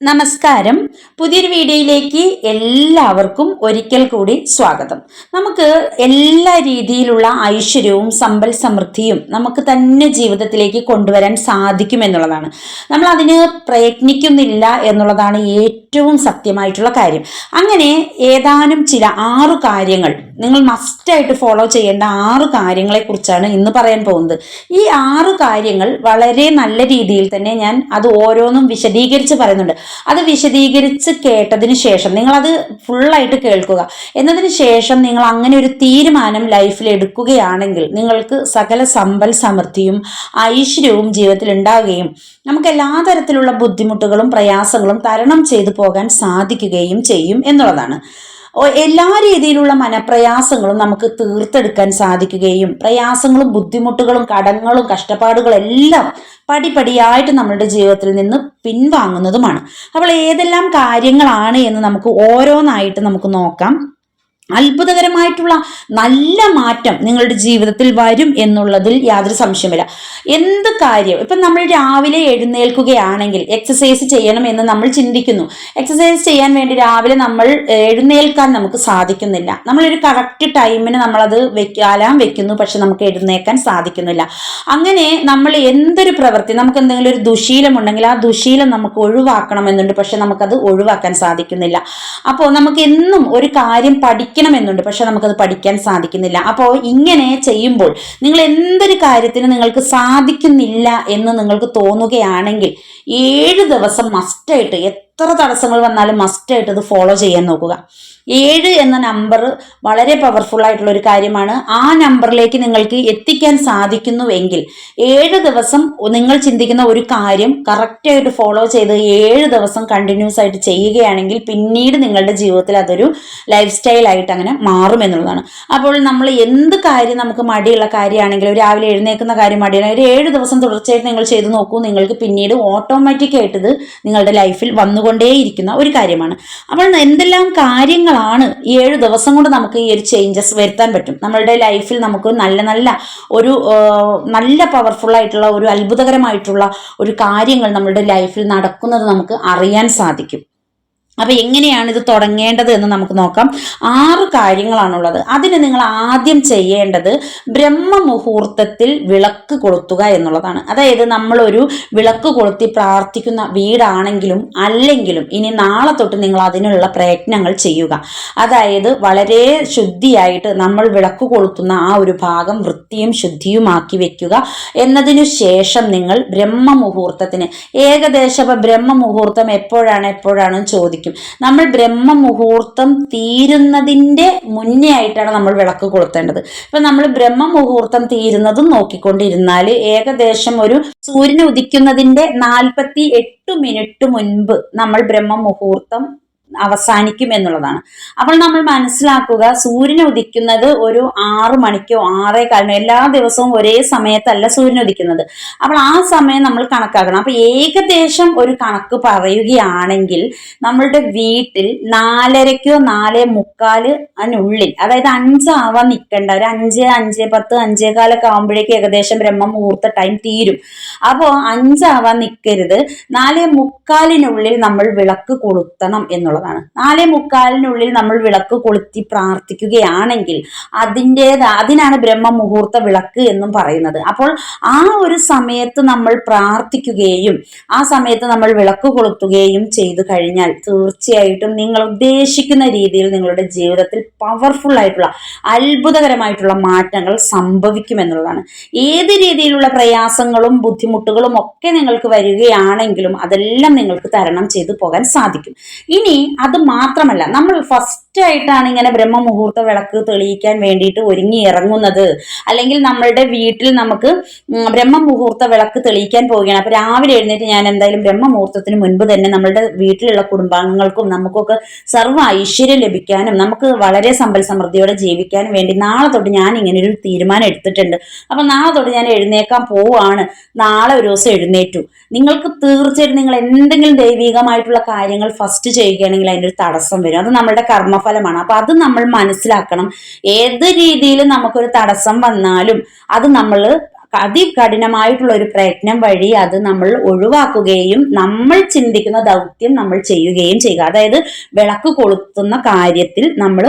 നമസ്കാരം. പുതിയൊരു വീഡിയോയിലേക്ക് എല്ലാവർക്കും ഒരിക്കൽ കൂടി സ്വാഗതം. നമുക്ക് എല്ലാ രീതിയിലുള്ള ഐശ്വര്യവും സമ്പൽ സമൃദ്ധിയും നമുക്ക് തന്നെ ജീവിതത്തിലേക്ക് കൊണ്ടുവരാൻ സാധിക്കും എന്നുള്ളതാണ് നമ്മൾ അതിന് പ്രയത്നിക്കുന്നില്ല എന്നുള്ളതാണ് ഏറ്റവും സത്യമായിട്ടുള്ള കാര്യം. അങ്ങനെ ഏതാനും ചില ആറു കാര്യങ്ങൾ നിങ്ങൾ മസ്റ്റായിട്ട് ഫോളോ ചെയ്യേണ്ട ആറ് കാര്യങ്ങളെക്കുറിച്ചാണ് ഇന്ന് പറയാൻ പോകുന്നത്. ഈ ആറ് കാര്യങ്ങൾ വളരെ നല്ല രീതിയിൽ തന്നെ ഞാൻ അത് ഓരോന്നും വിശദീകരിച്ച് പറയുന്നുണ്ട്. അത് വിശദീകരിച്ച് കേട്ടതിന് ശേഷം നിങ്ങൾ അത് ഫുള്ളായിട്ട് കേൾക്കുക. എന്നതിന് ശേഷം നിങ്ങൾ അങ്ങനെ ഒരു തീരുമാനം ലൈഫിൽ എടുക്കുകയാണെങ്കിൽ നിങ്ങൾക്ക് സകല സമ്പൽ സമൃദ്ധിയും ഐശ്വര്യവും ജീവിതത്തിൽ ഉണ്ടാവുകയും നമുക്ക് എല്ലാ തരത്തിലുള്ള ബുദ്ധിമുട്ടുകളും പ്രയാസങ്ങളും തരണം ചെയ്തു പോകാൻ സാധിക്കുകയും ചെയ്യും എന്നുള്ളതാണ്. എല്ലാ രീതിയിലുള്ള മനപ്രയാസങ്ങളും നമുക്ക് തീർത്തെടുക്കാൻ സാധിക്കുകയും പ്രയാസങ്ങളും ബുദ്ധിമുട്ടുകളും കടങ്ങളും കഷ്ടപ്പാടുകളും എല്ലാം പടിപടിയായിട്ട് നമ്മളുടെ ജീവിതത്തിൽ നിന്ന് പിൻവാങ്ങുന്നതുമാണ്. അപ്പോൾ ഏതെല്ലാം കാര്യങ്ങളാണ് എന്ന് നമുക്ക് ഓരോന്നായിട്ട് നമുക്ക് നോക്കാം. അത്ഭുതകരമായിട്ടുള്ള നല്ല മാറ്റം നിങ്ങളുടെ ജീവിതത്തിൽ വരും എന്നുള്ളതിൽ യാതൊരു സംശയമില്ല എന്ത് കാര്യം? ഇപ്പം നമ്മൾ രാവിലെ എഴുന്നേൽക്കുകയാണെങ്കിൽ എക്സസൈസ് ചെയ്യണം എന്ന് നമ്മൾ ചിന്തിക്കുന്നു. എക്സസൈസ് ചെയ്യാൻ വേണ്ടി രാവിലെ നമ്മൾ എഴുന്നേൽക്കാൻ നമുക്ക് സാധിക്കുന്നില്ല. നമ്മളൊരു കറക്റ്റ് ടൈമിന് നമ്മളത് വെക്ക അലാം വെക്കുന്നു പക്ഷെ നമുക്ക് എഴുന്നേൽക്കാൻ സാധിക്കുന്നില്ല. അങ്ങനെ നമ്മൾ എന്തൊരു പ്രവൃത്തി നമുക്ക് എന്തെങ്കിലും ഒരു ദുശീലം ഉണ്ടെങ്കിൽ ആ ദുശീലം നമുക്ക് ഒഴിവാക്കണം ഒഴിവാക്കണമെന്നുണ്ട് പക്ഷെ നമുക്കത് ഒഴിവാക്കാൻ സാധിക്കുന്നില്ല. അപ്പോൾ നമുക്ക് എന്നും ഒരു കാര്യം പഠിക്കണമെന്നുണ്ട്. പക്ഷെ നമുക്കത് പഠിക്കാൻ സാധിക്കുന്നില്ല. അപ്പോൾ ഇങ്ങനെ ചെയ്യുമ്പോൾ നിങ്ങൾ എന്തൊരു കാര്യത്തിന് നിങ്ങൾക്ക് സാധിക്കുന്നില്ല എന്ന് നിങ്ങൾക്ക് തോന്നുകയാണെങ്കിൽ ഏഴ് ദിവസം മസ്റ്റായിട്ട് എത്ര തടസ്സങ്ങൾ വന്നാലും മസ്റ്റായിട്ട് ഇത് ഫോളോ ചെയ്യാൻ നോക്കുക. ഏഴ് എന്ന നമ്പർ വളരെ പവർഫുൾ ആയിട്ടുള്ള ഒരു കാര്യമാണ്. ആ നമ്പറിലേക്ക് നിങ്ങൾക്ക് എത്തിക്കാൻ സാധിക്കുന്നുവെങ്കിൽ ഏഴ് ദിവസം നിങ്ങൾ ചിന്തിക്കുന്ന ഒരു കാര്യം കറക്റ്റായിട്ട് ഫോളോ ചെയ്ത് ഏഴ് ദിവസം കണ്ടിന്യൂസ് ആയിട്ട് ചെയ്യുകയാണെങ്കിൽ പിന്നീട് നിങ്ങളുടെ ജീവിതത്തിൽ അതൊരു ലൈഫ് സ്റ്റൈലായിട്ട് അങ്ങനെ മാറും എന്നുള്ളതാണ്. അപ്പോൾ നമ്മൾ എന്ത് കാര്യം നമുക്ക് മടിയുള്ള കാര്യമാണെങ്കിലും രാവിലെ എഴുന്നേൽക്കുന്ന കാര്യം മടിയാണ്. ഒരു ഏഴ് ദിവസം തുടർച്ചയായിട്ട് നിങ്ങൾ ചെയ്ത് നോക്കൂ. നിങ്ങൾക്ക് പിന്നീട് ഓട്ടോമാറ്റിക് ആയിട്ട് ഇത് നിങ്ങളുടെ ലൈഫിൽ വന്നുകൊണ്ടേയിരിക്കുന്ന ഒരു കാര്യമാണ്. അപ്പോൾ എന്തെല്ലാം കാര്യങ്ങളാണ് ഈ ഏഴ് ദിവസം കൊണ്ട് നമുക്ക് ഈ ഒരു ചേഞ്ചസ് വരുത്താൻ പറ്റും? നമ്മളുടെ ലൈഫിൽ നമുക്ക് നല്ല നല്ല ഒരു നല്ല പവർഫുൾ ആയിട്ടുള്ള ഒരു അത്ഭുതകരമായിട്ടുള്ള ഒരു കാര്യങ്ങൾ നമ്മളുടെ ലൈഫിൽ നടക്കുന്നത് നമുക്ക് അറിയാൻ സാധിക്കും. അപ്പൊ എങ്ങനെയാണ് ഇത് തുടങ്ങേണ്ടത് എന്ന് നമുക്ക് നോക്കാം. ആറ് കാര്യങ്ങളാണുള്ളത്. അതിന് നിങ്ങൾ ആദ്യം ചെയ്യേണ്ടത് ബ്രഹ്മമുഹൂർത്തത്തിൽ വിളക്ക് കൊളുത്തുക എന്നുള്ളതാണ്. അതായത് നമ്മളൊരു വിളക്ക് കൊളുത്തി പ്രാർത്ഥിക്കുന്ന വീടാണെങ്കിലും അല്ലെങ്കിലും ഇനി നാളെ തൊട്ട് നിങ്ങൾ അതിനുള്ള പ്രയത്നങ്ങൾ ചെയ്യുക. അതായത് വളരെ ശുദ്ധിയായിട്ട് നമ്മൾ വിളക്ക് കൊളുത്തുന്ന ആ ഒരു ഭാഗം വൃത്തിയും ശുദ്ധിയുമാക്കി വെക്കുക. എന്നതിനു ശേഷം നിങ്ങൾ ബ്രഹ്മമുഹൂർത്തത്തിന് ഏകദേശം ബ്രഹ്മ ബ്രഹ്മമുഹൂർത്തം എപ്പോഴാണ് എപ്പോഴാണെന്ന് ചോദിക്കും നമ്മൾ ബ്രഹ്മമുഹൂർത്തം തീരുന്നതിന്റെ മുന്നേ ആയിട്ടാണ് നമ്മൾ വിളക്ക് കൊളുത്തേണ്ടത്. ഇപ്പം നമ്മൾ ബ്രഹ്മമുഹൂർത്തം തീരുന്നതും നോക്കിക്കൊണ്ടിരുന്നാൽ ഏകദേശം ഒരു സൂര്യൻ ഉദിക്കുന്നതിന്റെ നാൽപ്പത്തി എട്ട് മിനിറ്റ് മുൻപ് നമ്മൾ ബ്രഹ്മമുഹൂർത്തം അവസാനിക്കും എന്നുള്ളതാണ്. അപ്പോൾ നമ്മൾ മനസ്സിലാക്കുക സൂര്യൻ ഉദിക്കുന്നത് ഒരു ആറ് മണിക്കോ ആറേ കാലിനോ എല്ലാ ദിവസവും ഒരേ സമയത്തല്ല സൂര്യൻ ഉദിക്കുന്നത്. അപ്പോൾ ആ സമയം നമ്മൾ കണക്കാക്കണം. അപ്പൊ ഏകദേശം ഒരു കണക്ക് പറയുകയാണെങ്കിൽ നമ്മളുടെ വീട്ടിൽ നാലരയ്ക്കോ നാലേ മുക്കാൽ അതിനുള്ളിൽ അതായത് അഞ്ചാവാൻ നിൽക്കേണ്ട ഒരു അഞ്ച് അഞ്ച് പത്ത് അഞ്ചേ കാലൊക്കെ ആകുമ്പോഴേക്കും ഏകദേശം ബ്രഹ്മ മുഹൂർത്ത ടൈം തീരും. അപ്പോൾ അഞ്ചാവാൻ നിൽക്കരുത്. നാലേ മുക്കാലിനുള്ളിൽ നമ്മൾ വിളക്ക് കൊളുത്തണം എന്നുള്ളതാണ്. നാലേ മുക്കാലിനുള്ളിൽ നമ്മൾ വിളക്ക് കൊളുത്തി പ്രാർത്ഥിക്കുകയാണെങ്കിൽ അതിന്റേത് അതിനാണ് ബ്രഹ്മ മുഹൂർത്ത വിളക്ക് എന്നും പറയുന്നത്. അപ്പോൾ ആ ഒരു സമയത്ത് നമ്മൾ പ്രാർത്ഥിക്കുകയും ആ സമയത്ത് നമ്മൾ വിളക്ക് കൊളുത്തുകയും ചെയ്തു കഴിഞ്ഞാൽ തീർച്ചയായിട്ടും നിങ്ങൾ ഉദ്ദേശിക്കുന്ന രീതിയിൽ നിങ്ങളുടെ ജീവിതത്തിൽ പവർഫുൾ ആയിട്ടുള്ള അത്ഭുതകരമായിട്ടുള്ള മാറ്റങ്ങൾ സംഭവിക്കും എന്നുള്ളതാണ് ഏത് രീതിയിലുള്ള പ്രയാസങ്ങളും ബുദ്ധിമുട്ടുകളും ഒക്കെ നിങ്ങൾക്ക് വരികയാണെങ്കിലും അതെല്ലാം നിങ്ങൾക്ക് തരണം ചെയ്തു പോകാൻ സാധിക്കും. ഇനി അത് മാത്രമല്ല നമ്മൾ ഫസ്റ്റ് ആയിട്ടാണ് ഇങ്ങനെ ബ്രഹ്മമുഹൂർത്ത വിളക്ക് തെളിയിക്കാൻ വേണ്ടിയിട്ട് ഒരുങ്ങി ഇറങ്ങുന്നത്. അല്ലെങ്കിൽ നമ്മളുടെ വീട്ടിൽ നമുക്ക് ബ്രഹ്മമുഹൂർത്ത വിളക്ക് തെളിയിക്കാൻ പോവുകയാണ്. അപ്പൊ രാവിലെ എഴുന്നേറ്റ് ഞാൻ എന്തായാലും ബ്രഹ്മമുഹൂർത്തത്തിന് മുൻപ് തന്നെ നമ്മളുടെ വീട്ടിലുള്ള കുടുംബാംഗങ്ങൾക്കും നമുക്കൊക്കെ സർവ ഐശ്വര്യം ലഭിക്കാനും നമുക്ക് വളരെ സമ്പൽ സമൃദ്ധിയോടെ ജീവിക്കാനും വേണ്ടി നാളെ തൊട്ട് ഞാൻ ഇങ്ങനെ ഒരു തീരുമാനം എടുത്തിട്ടുണ്ട്. അപ്പൊ നാളെ തൊട്ട് ഞാൻ എഴുന്നേക്കാൻ പോവാണ് നാളെ ഒരു ദിവസം എഴുന്നേറ്റു. നിങ്ങൾക്ക് തീർച്ചയായിട്ടും നിങ്ങൾ എന്തെങ്കിലും ദൈവികമായിട്ടുള്ള കാര്യങ്ങൾ ഫസ്റ്റ് ചെയ്യുകയാണെങ്കിൽ അതിന്റെ ഒരു തടസ്സം വരും. അത് നമ്മളുടെ കർമ്മഫലമാണ് അപ്പൊ അത് നമ്മൾ മനസ്സിലാക്കണം. ഏത് രീതിയിൽ നമുക്കൊരു തടസ്സം വന്നാലും അത് നമ്മൾ അതികഠിനമായിട്ടുള്ള ഒരു പ്രയത്നം വഴി അത് നമ്മൾ ഒഴിവാക്കുകയും നമ്മൾ ചിന്തിക്കുന്ന ദൗത്യം നമ്മൾ ചെയ്യുകയും ചെയ്യുക. അതായത് വിളക്ക് കൊളുത്തുന്ന കാര്യത്തിൽ നമ്മൾ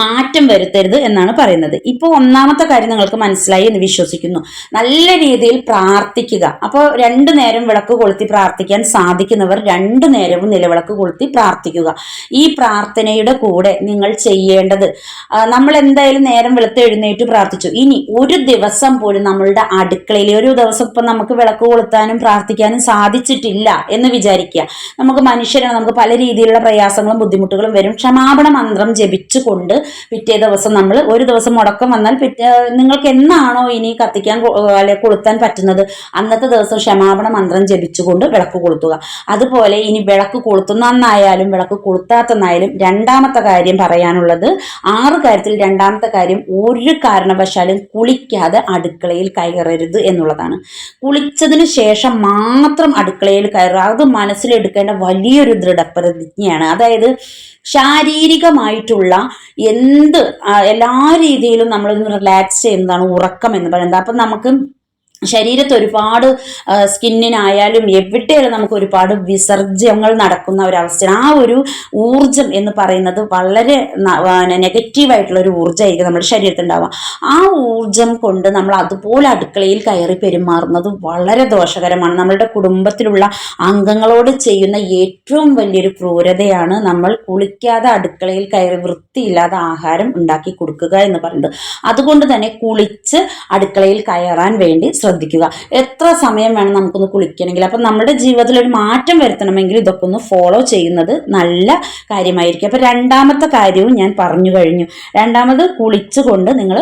മാറ്റം വരുത്തരുത് എന്നാണ് പറയുന്നത്. ഇപ്പോൾ ഒന്നാമത്തെ കാര്യം നിങ്ങൾക്ക് മനസ്സിലായി എന്ന് വിശ്വസിക്കുന്നു. നല്ല രീതിയിൽ പ്രാർത്ഥിക്കുക. അപ്പോൾ രണ്ടു നേരം വിളക്ക് കൊളുത്തി പ്രാർത്ഥിക്കാൻ സാധിക്കുന്നവർ രണ്ടു നേരവും നിലവിളക്ക് കൊളുത്തി പ്രാർത്ഥിക്കുക. ഈ പ്രാർത്ഥനയുടെ കൂടെ നിങ്ങൾ ചെയ്യേണ്ടത് നമ്മൾ എന്തായാലും നേരം വെളുത്ത് എഴുന്നേറ്റ് പ്രാർത്ഥിച്ചു. ഇനി ഒരു ദിവസം പോലും നമ്മളുടെ അടുക്കളയിൽ ഒരു ദിവസം ഇപ്പം നമുക്ക് വിളക്ക് കൊളുത്താനും പ്രാർത്ഥിക്കാനും സാധിച്ചിട്ടില്ല എന്ന് വിചാരിക്കുക. നമുക്ക് മനുഷ്യരാണ് നമുക്ക് പല രീതിയിലുള്ള പ്രയാസങ്ങളും ബുദ്ധിമുട്ടുകളും വരും. ക്ഷമാപണ മന്ത്രം ജപിച്ചുകൊണ്ട് പിറ്റേ ദിവസം നമ്മൾ ഒരു ദിവസം മുടക്കം വന്നാൽ പിറ്റേ നിങ്ങൾക്ക് എന്നാണോ ഇനി കത്തിക്കാൻ അല്ലെ കൊളുത്താൻ പറ്റുന്നത്? അന്നത്തെ ദിവസം ക്ഷമാപണ മന്ത്രം ജപിച്ചുകൊണ്ട് വിളക്ക് കൊളുത്തുക. അതുപോലെ ഇനി വിളക്ക് കൊളുത്തുന്നായാലും വിളക്ക് കൊളുത്താത്തെന്നായാലും രണ്ടാമത്തെ കാര്യം പറയാനുള്ളത് ആറ് കാര്യത്തിൽ രണ്ടാമത്തെ കാര്യം ഒരു കാരണവശാലും കുളിക്കാതെ അടുക്കളയിൽ കയറരുത് എന്നുള്ളതാണ്. കുളിച്ചതിന് ശേഷം മാത്രം അടുക്കളയിൽ കയറുക. അത് മനസ്സിലെടുക്കേണ്ട വലിയൊരു ദൃഢപ്രതിജ്ഞയാണ്. അതായത് ശാരീരികമായിട്ടുള്ള എന്ത് എല്ലാ രീതിയിലും നമ്മളൊന്ന് റിലാക്സ് ചെയ്യുന്നതാണ് ഉറക്കം എന്ന് പറയുന്നത്. അപ്പം നമുക്ക് ശരീരത്ത് ഒരുപാട് സ്കിന്നിനായാലും എവിടെയാലും നമുക്ക് ഒരുപാട് വിസർജ്യങ്ങൾ നടക്കുന്ന ഒരവസ്ഥയാണ്. ആ ഒരു ഊർജം എന്ന് പറയുന്നത് വളരെ നെഗറ്റീവായിട്ടുള്ള ഒരു ഊർജമായിരിക്കും നമ്മുടെ ശരീരത്തിൽ ഉണ്ടാവുക ആ ഊർജം കൊണ്ട് നമ്മൾ അതുപോലെ അടുക്കളയിൽ കയറി പെരുമാറുന്നത് വളരെ ദോഷകരമാണ്. നമ്മളുടെ കുടുംബത്തിലുള്ള അംഗങ്ങളോട് ചെയ്യുന്ന ഏറ്റവും വലിയൊരു ക്രൂരതയാണ് നമ്മൾ കുളിക്കാതെ അടുക്കളയിൽ കയറി വൃത്തിയില്ലാതെ ആഹാരം ഉണ്ടാക്കി കൊടുക്കുക എന്ന് പറയുന്നത്. അതുകൊണ്ട് തന്നെ കുളിച്ച് അടുക്കളയിൽ കയറാൻ വേണ്ടി ശ്രദ്ധിക്കുക. എത്ര സമയം വേണം നമുക്കൊന്ന് കുളിക്കണമെങ്കിൽ? അപ്പം നമ്മുടെ ജീവിതത്തിൽ ഒരു മാറ്റം വരുത്തണമെങ്കിൽ ഇതൊക്കെ ഒന്ന് ഫോളോ ചെയ്യുന്നത് നല്ല കാര്യമായിരിക്കും. അപ്പം രണ്ടാമത്തെ കാര്യവും ഞാൻ പറഞ്ഞു കഴിഞ്ഞു. രണ്ടാമത് കുളിച്ചുകൊണ്ട് നിങ്ങൾ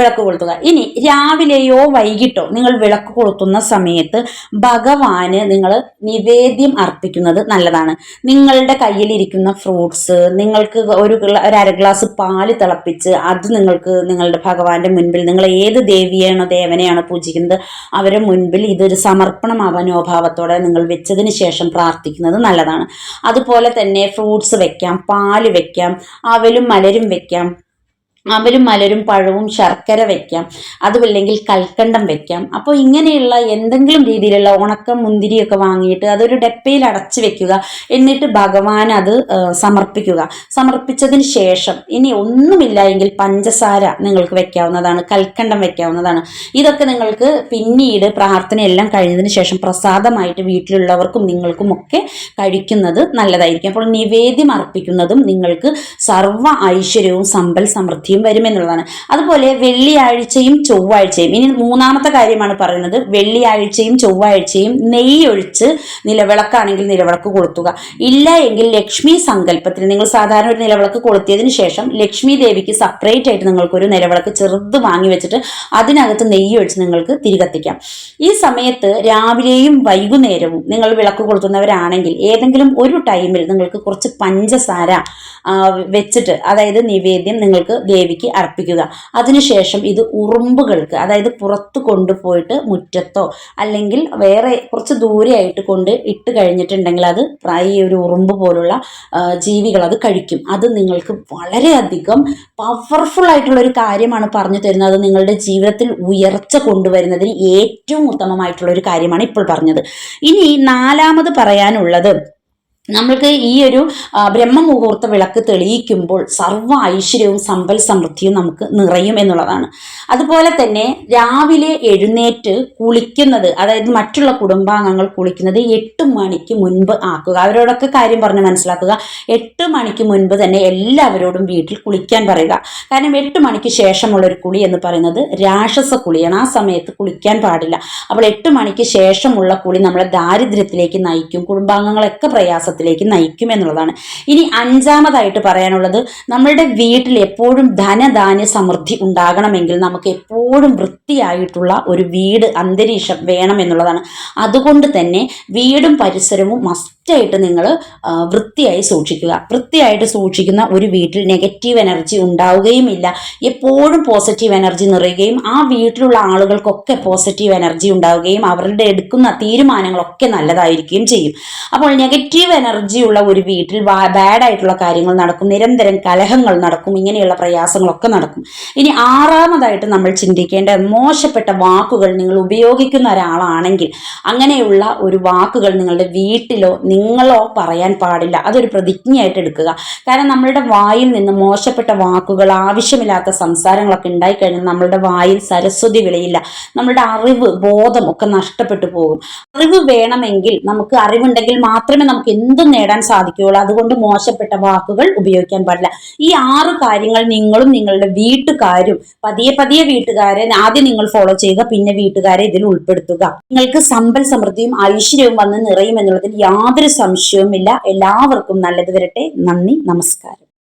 വിളക്ക് കൊളുത്തുക. ഇനി രാവിലെയോ വൈകിട്ടോ നിങ്ങൾ വിളക്ക് കൊളുത്തുന്ന സമയത്ത് ഭഗവാന് നിങ്ങൾ നിവേദ്യം അർപ്പിക്കുന്നത് നല്ലതാണ്. നിങ്ങളുടെ കയ്യിലിരിക്കുന്ന ഫ്രൂട്ട്സ് നിങ്ങൾക്ക് ഒരു ഒരു അര ഗ്ലാസ് പാൽ തിളപ്പിച്ച് അത് നിങ്ങൾക്ക് നിങ്ങളുടെ ഭഗവാന്റെ മുൻപിൽ നിങ്ങൾ ഏത് ദേവിയാണോ ദേവനെയാണോ പൂജിക്കുന്നത് അവരുടെ മുൻപിൽ ഇതൊരു സമർപ്പണം മനോഭാവത്തോടെ നിങ്ങൾ വെച്ചതിന് ശേഷം പ്രാർത്ഥിക്കുന്നത് നല്ലതാണ്. അതുപോലെ തന്നെ ഫ്രൂട്ട്സ് വെക്കാം പാൽ വെക്കാം അവലും മലരും വെക്കാം അവലും മലരും പഴവും ശർക്കര വെക്കാം. അതുമല്ലെങ്കിൽ കൽക്കണ്ടം വെക്കാം. അപ്പോൾ ഇങ്ങനെയുള്ള എന്തെങ്കിലും രീതിയിലുള്ള ഉണക്കം മുന്തിരിയൊക്കെ വാങ്ങിയിട്ട് അതൊരു ഡപ്പയിൽ അടച്ചു വെക്കുക. എന്നിട്ട് ഭഗവാൻ അത് സമർപ്പിക്കുക. സമർപ്പിച്ചതിന് ശേഷം ഇനി ഒന്നുമില്ല എങ്കിൽ പഞ്ചസാര നിങ്ങൾക്ക് വെക്കാവുന്നതാണ് കൽക്കണ്ടം വെക്കാവുന്നതാണ്. ഇതൊക്കെ നിങ്ങൾക്ക് പിന്നീട് പ്രാർത്ഥനയെല്ലാം കഴിഞ്ഞതിന് ശേഷം പ്രസാദമായിട്ട് വീട്ടിലുള്ളവർക്കും നിങ്ങൾക്കും ഒക്കെ കഴിക്കുന്നത് നല്ലതായിരിക്കും. അപ്പോൾ നിവേദ്യം അർപ്പിക്കുന്നതും നിങ്ങൾക്ക് സർവ ഐശ്വര്യവും സമ്പൽ സമൃദ്ധിയും വരുമെന്നുള്ളതാണ്. അതുപോലെ വെള്ളിയാഴ്ചയും ചൊവ്വാഴ്ചയും. ഇനി മൂന്നാമത്തെ കാര്യമാണ് പറയുന്നത്. വെള്ളിയാഴ്ചയും ചൊവ്വാഴ്ചയും നെയ്യ് ഒഴിച്ച് നിലവിളക്കാണെങ്കിൽ നിലവിളക്ക് കൊളുത്തുക. ഇല്ല എങ്കിൽ ലക്ഷ്മി സങ്കല്പത്തിൽ നിങ്ങൾ സാധാരണ ഒരു നിലവിളക്ക് കൊളുത്തിയതിന് ശേഷം ലക്ഷ്മി ദേവിക്ക് സെപ്പറേറ്റ് ആയിട്ട് നിങ്ങൾക്കൊരു നിലവിളക്ക് ചെറുത് വാങ്ങി വെച്ചിട്ട് അതിനകത്ത് നെയ്യ് ഒഴിച്ച് നിങ്ങൾക്ക് തിരികത്തിക്കാം. ഈ സമയത്ത് രാവിലെയും വൈകുന്നേരവും നിങ്ങൾ വിളക്ക് കൊളുത്തുന്നവരാണെങ്കിൽ ഏതെങ്കിലും ഒരു ടൈമിൽ നിങ്ങൾക്ക് കുറച്ച് പഞ്ചസാര വെച്ചിട്ട് അതായത് നിവേദ്യം നിങ്ങൾക്ക് ദേവിക്ക് അർപ്പിക്കുക. അതിനുശേഷം ഇത് ഉറുമ്പുകൾക്ക് അതായത് പുറത്ത് കൊണ്ടുപോയിട്ട് മുറ്റത്തോ അല്ലെങ്കിൽ വേറെ കുറച്ച് ദൂരെയായിട്ട് കൊണ്ട് ഇട്ട് കഴിഞ്ഞിട്ടുണ്ടെങ്കിൽ അത് ഈ ഒരു ഉറുമ്പ് പോലുള്ള ജീവികൾ അത് കഴിക്കും. അത് നിങ്ങൾക്ക് വളരെയധികം പവർഫുൾ ആയിട്ടുള്ള ഒരു കാര്യമാണ് പറഞ്ഞു തരുന്നത്. നിങ്ങളുടെ ജീവിതത്തിൽ ഉയർച്ച കൊണ്ടുവരുന്നതിന് ഏറ്റവും ഉത്തമമായിട്ടുള്ള ഒരു കാര്യമാണ് ഇപ്പോൾ പറഞ്ഞത്. ഇനി നാലാമത് പറയാനുള്ളത് നമ്മൾക്ക് ഈ ഒരു ബ്രഹ്മമുഹൂർത്ത വിളക്ക് തെളിയിക്കുമ്പോൾ സർവ ഐശ്വര്യവും സമ്പൽ സമൃദ്ധിയും നമുക്ക് നിറയും എന്നുള്ളതാണ്. അതുപോലെ തന്നെ രാവിലെ എഴുന്നേറ്റ് കുളിക്കുന്നത് അതായത് മറ്റുള്ള കുടുംബാംഗങ്ങൾ കുളിക്കുന്നത് എട്ട് മണിക്ക് മുൻപ് ആക്കുക. അവരോടൊക്കെ കാര്യം പറഞ്ഞ് മനസ്സിലാക്കുക. എട്ട് മണിക്ക് മുൻപ് തന്നെ എല്ലാവരോടും വീട്ടിൽ കുളിക്കാൻ പറയുക. കാരണം എട്ട് മണിക്ക് ശേഷമുള്ള ഒരു കുളി എന്ന് പറയുന്നത് രാക്ഷസ കുളിയാണ്. ആ സമയത്ത് കുളിക്കാൻ പാടില്ല. അപ്പോൾ എട്ട് മണിക്ക് ശേഷമുള്ള കുളി നമ്മളെ ദാരിദ്ര്യത്തിലേക്ക് നയിക്കും. കുടുംബാംഗങ്ങളൊക്കെ പ്രയാസത്തിലേക്ക് നയിക്കും എന്നുള്ളതാണ്. ഇനി അഞ്ചാമതായിട്ട് പറയാനുള്ളത് നമ്മളുടെ വീട്ടിൽ എപ്പോഴും ധനധാന്യ സമൃദ്ധി ഉണ്ടാകണമെങ്കിൽ നമുക്ക് എപ്പോഴും വൃത്തിയായിട്ടുള്ള ഒരു വീട് അന്തരീക്ഷം വേണം എന്നുള്ളതാണ്. അതുകൊണ്ട് തന്നെ വീടും പരിസരവും മസ്റ്റായിട്ട് നിങ്ങൾ വൃത്തിയായി സൂക്ഷിക്കുക. വൃത്തിയായിട്ട് സൂക്ഷിക്കുന്ന ഒരു വീട്ടിൽ നെഗറ്റീവ് എനർജി ഉണ്ടാവുകയും ഇല്ല. എപ്പോഴും പോസിറ്റീവ് എനർജി നിറയുകയും ആ വീട്ടിലുള്ള ആളുകൾക്കൊക്കെ പോസിറ്റീവ് എനർജി ഉണ്ടാവുകയും അവരുടെ എടുക്കുന്ന തീരുമാനങ്ങളൊക്കെ നല്ലതായിരിക്കുകയും ചെയ്യും. അപ്പോൾ നെഗറ്റീവ് എനർജി ഉള്ള ഒരു വീട്ടിൽ ബാഡ് ആയിട്ടുള്ള കാര്യങ്ങൾ നടക്കും നിരന്തരം കലഹങ്ങൾ നടക്കും ഇങ്ങനെയുള്ള പ്രയാസങ്ങളൊക്കെ നടക്കും. ഇനി ആറാമതായിട്ട് നമ്മൾ ചിന്തിക്കേണ്ട മോശപ്പെട്ട വാക്കുകൾ നിങ്ങൾ ഉപയോഗിക്കുന്ന ഒരാളാണെങ്കിൽ അങ്ങനെയുള്ള ഒരു വാക്കുകൾ നിങ്ങളുടെ വീട്ടിലോ നിങ്ങളോ പറയാൻ പാടില്ല. അതൊരു പ്രതിജ്ഞയായിട്ട് എടുക്കുക. കാരണം നമ്മളുടെ വായിൽ നിന്ന് മോശപ്പെട്ട വാക്കുകൾ ആവശ്യമില്ലാത്ത സംസാരങ്ങളൊക്കെ ഉണ്ടായിക്കഴിഞ്ഞാൽ നമ്മളുടെ വായിൽ സരസ്വതി വിളയില്ല. നമ്മളുടെ അറിവ് ബോധം ഒക്കെ നഷ്ടപ്പെട്ടു പോകും. അറിവ് വേണമെങ്കിൽ നമുക്ക് അറിവുണ്ടെങ്കിൽ മാത്രമേ നമുക്ക് എന്തും നേടാൻ സാധിക്കുകയുള്ളൂ. അതുകൊണ്ട് മോശപ്പെട്ട വാക്കുകൾ ഉപയോഗിക്കാൻ പാടില്ല. ഈ ആറ് കാര്യങ്ങൾ നിങ്ങളും നിങ്ങളുടെ വീട്ടുകാരും പതിയെ പതിയെ വീട്ടുകാരെ ആദ്യം നിങ്ങൾ ഫോളോ ചെയ്യുക പിന്നെ വീട്ടുകാരെ ഇതിൽ ഉൾപ്പെടുത്തുക. നിങ്ങൾക്ക് സമ്പൽ സമൃദ്ധിയും ഐശ്വര്യവും വന്ന് നിറയും എന്നുള്ളതിൽ യാതൊരു സംശയവുമില്ല. എല്ലാവർക്കും നല്ലത് വരട്ടെ. നന്ദി നമസ്കാരം.